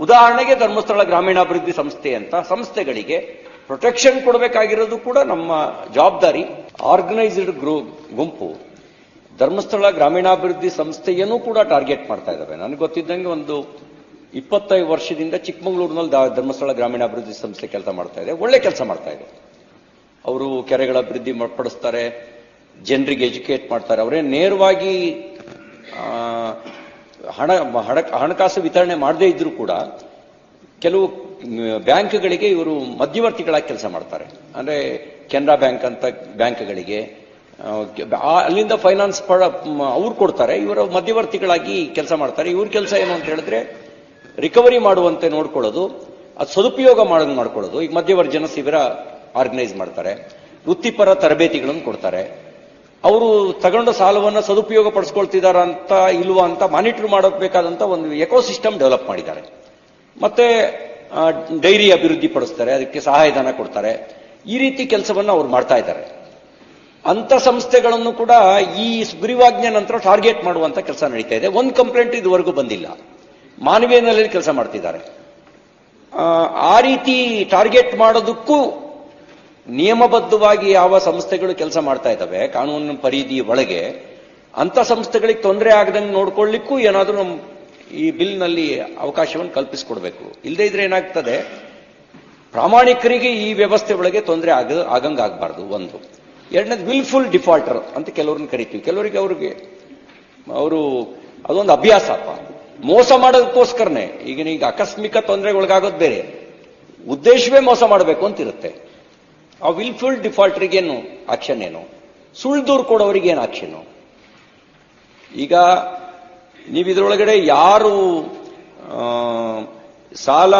ಉದಾಹರಣೆಗೆ ಧರ್ಮಸ್ಥಳ ಗ್ರಾಮೀಣಾಭಿವೃದ್ಧಿ ಸಂಸ್ಥೆ ಅಂತ, ಸಂಸ್ಥೆಗಳಿಗೆ ಪ್ರೊಟೆಕ್ಷನ್ ಕೊಡಬೇಕಾಗಿರೋದು ಕೂಡ ನಮ್ಮ ಜವಾಬ್ದಾರಿ ಆರ್ಗನೈಸ್ಡ್ ಗ್ರೂ, ಗುಂಪು. ಧರ್ಮಸ್ಥಳ ಗ್ರಾಮೀಣಾಭಿವೃದ್ಧಿ ಸಂಸ್ಥೆಯನ್ನು ಕೂಡ ಟಾರ್ಗೆಟ್ ಮಾಡ್ತಾ ಇದ್ದಾವೆ ನನಗೆ ಗೊತ್ತಿದ್ದಂಗೆ ಒಂದು ಇಪ್ಪತ್ತೈದು ವರ್ಷದಿಂದ ಚಿಕ್ಕಮಗಳೂರಿನಲ್ಲಿ ಧರ್ಮಸ್ಥಳ ಗ್ರಾಮೀಣಾಭಿವೃದ್ಧಿ ಸಂಸ್ಥೆ ಕೆಲಸ ಮಾಡ್ತಾ ಇದೆ. ಒಳ್ಳೆ ಕೆಲಸ ಮಾಡ್ತಾ ಇದೆ. ಅವರು ಕೆರೆಗಳ ಅಭಿವೃದ್ಧಿ ಪಡಿಸ್ತಾರೆ ಜನರಿಗೆ ಎಜುಕೇಟ್ ಮಾಡ್ತಾರೆ. ಅವರೇ ನೇರವಾಗಿ ಹಣ, ಹಣ- ಹಣಕಾಸು ವಿತರಣೆ ಮಾಡದೇ ಇದ್ರೂ ಕೂಡ ಕೆಲವು ಬ್ಯಾಂಕ್ಗಳಿಗೆ ಇವರು ಮಧ್ಯವರ್ತಿಗಳಾಗಿ ಕೆಲಸ ಮಾಡ್ತಾರೆ. ಅಂದರೆ ಕೆನರಾ ಬ್ಯಾಂಕ್ ಅಂತ ಬ್ಯಾಂಕ್ಗಳಿಗೆ ಅಲ್ಲಿಂದ ಫೈನಾನ್ಸ್ ಪಡ ಅವ್ರು ಕೊಡ್ತಾರೆ. ಇವರು ಮಧ್ಯವರ್ತಿಗಳಾಗಿ ಕೆಲಸ ಮಾಡ್ತಾರೆ. ಇವ್ರ ಕೆಲಸ ಏನು ಅಂತ ಹೇಳಿದ್ರೆ ರಿಕವರಿ ಮಾಡುವಂತೆ ನೋಡ್ಕೊಳ್ಳೋದು, ಅದು ಸದುಪಯೋಗ ಮಾಡೋದು ಮಾಡ್ಕೊಳ್ಳೋದು. ಈಗ ಮಧ್ಯವರ್ಜನ ಶಿಬಿರ ಆರ್ಗನೈಸ್ ಮಾಡ್ತಾರೆ. ವೃತ್ತಿಪರ ತರಬೇತಿಗಳನ್ನು ಕೊಡ್ತಾರೆ. ಅವರು ತಗೊಂಡ ಸಾಲವನ್ನು ಸದುಪಯೋಗ ಪಡಿಸ್ಕೊಳ್ತಿದಾರ ಅಂತ ಇಲ್ವಾ ಅಂತ ಮಾನಿಟರ್ ಮಾಡಬೇಕಾದಂತ ಒಂದು ಎಕೋಸಿಸ್ಟಮ್ ಡೆವಲಪ್ ಮಾಡಿದ್ದಾರೆ. ಮತ್ತೆ ಡೈರಿ ಅಭಿವೃದ್ಧಿ ಪಡಿಸ್ತಾರೆ, ಅದಕ್ಕೆ ಸಹಾಯಧನ ಕೊಡ್ತಾರೆ. ಈ ರೀತಿ ಕೆಲಸವನ್ನು ಅವ್ರು ಮಾಡ್ತಾ ಇದ್ದಾರೆ. ಅಂತ ಸಂಸ್ಥೆಗಳನ್ನು ಕೂಡ ಈ ಸುಗ್ರೀವಾಜ್ಞೆ ನಂತರ ಟಾರ್ಗೆಟ್ ಮಾಡುವಂತ ಕೆಲಸ ನಡೀತಾ ಇದೆ. ಒಂದು ಕಂಪ್ಲೇಂಟ್ ಇದುವರೆಗೂ ಬಂದಿಲ್ಲ. ಮಾನವೀಯ ನೆಲೆಯಲ್ಲಿ ಕೆಲಸ ಮಾಡ್ತಿದ್ದಾರೆ. ಆ ರೀತಿ ಟಾರ್ಗೆಟ್ ಮಾಡೋದಕ್ಕೂ ನಿಯಮಬದ್ಧವಾಗಿ ಯಾವ ಸಂಸ್ಥೆಗಳು ಕೆಲಸ ಮಾಡ್ತಾ ಇದ್ದಾವೆ, ಕಾನೂನಿನ ಪರಿಧಿ ಒಳಗೆ ಅಂತ ಸಂಸ್ಥೆಗಳಿಗೆ ತೊಂದರೆ ಆಗದಂಗೆ ನೋಡ್ಕೊಳ್ಳಿಕ್ಕೂ ಏನಾದರೂ ನಮ್ಮ ಈ ಬಿಲ್ನಲ್ಲಿ ಅವಕಾಶವನ್ನು ಕಲ್ಪಿಸಿಕೊಡ್ಬೇಕು. ಇಲ್ಲದೇ ಇದ್ರೆ ಏನಾಗ್ತದೆ, ಪ್ರಾಮಾಣಿಕರಿಗೆ ಈ ವ್ಯವಸ್ಥೆ ಒಳಗೆ ತೊಂದರೆ ಆಗ ಆಗಂಗಾಗಬಾರ್ದು ಒಂದು. ಎರಡನೇದು ವಿಲ್ಫುಲ್ ಡಿಫಾಲ್ಟರ್ ಅಂತ ಕೆಲವ್ರನ್ನ ಕರಿತೀವಿ. ಕೆಲವರಿಗೆ ಅವ್ರಿಗೆ, ಅವರು, ಅದೊಂದು ಅಭ್ಯಾಸಪ್ಪ. ಮೋಸ ಮಾಡೋದಕ್ಕೋಸ್ಕರನೇ. ಈಗ ಈಗ ಆಕಸ್ಮಿಕ ತೊಂದರೆಗೊಳಗಾಗೋದು ಬೇರೆ. ಉದ್ದೇಶವೇ ಮೋಸ ಮಾಡಬೇಕು ಅಂತ ಇರುತ್ತೆ ಆ ವಿಲ್ಫುಲ್ ಡಿಫಾಲ್ಟರ್ಗೇನು ಆಕ್ಷನ್ ಏನು ಸುಳ್ಳು ದೂರು ಕೊಡೋರಿಗೇನು ಆಕ್ಷನ್? ಈಗ ನೀವು ಇದರೊಳಗಡೆ ಯಾರು ಸಾಲ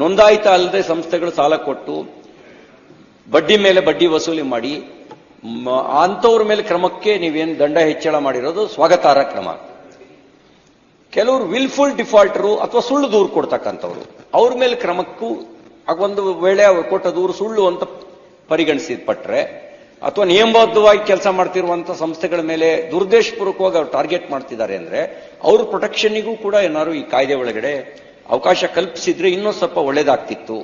ನೋಂದಾಯಿತ ಅಲ್ಲದೆ ಸಂಸ್ಥೆಗಳು ಸಾಲ ಕೊಟ್ಟು ಬಡ್ಡಿ ಮೇಲೆ ಬಡ್ಡಿ ವಸೂಲಿ ಮಾಡಿ ಅಂಥವ್ರ ಮೇಲೆ ಕ್ರಮಕ್ಕೆ ನೀವೇನು ದಂಡ ಹೆಚ್ಚಳ ಮಾಡಿರೋದು ಸ್ವಾಗತಾರ್ಹ ಕ್ರಮ. ಕೆಲವರು ವಿಲ್ಫುಲ್ ಡಿಫಾಲ್ಟರು ಅಥವಾ ಸುಳ್ಳು ದೂರು ಕೊಡ್ತಕ್ಕಂಥವ್ರು. ಅವ್ರ ಮೇಲೆ ಕ್ರಮಕ್ಕೂ ಒಂದು ವೇಳೆ ಅವ್ರು ಕೊಟ್ಟ ದೂರು ಸುಳ್ಳು ಅಂತ ಪರಿಗಣಿಸಿಪಟ್ರೆ ಅಥವಾ ನಿಯಮಬದ್ಧವಾಗಿ ಕೆಲಸ ಮಾಡ್ತಿರುವಂಥ ಸಂಸ್ಥೆಗಳ ಮೇಲೆ ದುರುದ್ದೇಶಪೂರ್ವಕವಾಗಿ ಅವ್ರು ಟಾರ್ಗೆಟ್ ಮಾಡ್ತಿದ್ದಾರೆ ಅಂದರೆ ಅವ್ರ ಪ್ರೊಟೆಕ್ಷನ್ನಿಗೂ ಕೂಡ ಏನಾದ್ರು ಈ ಕಾಯ್ದೆ ಒಳಗಡೆ ಅವಕಾಶ ಕಲ್ಪಿಸಿದ್ರೆ ಇನ್ನೂ ಸ್ವಲ್ಪ ಒಳ್ಳೇದಾಗ್ತಿತ್ತು.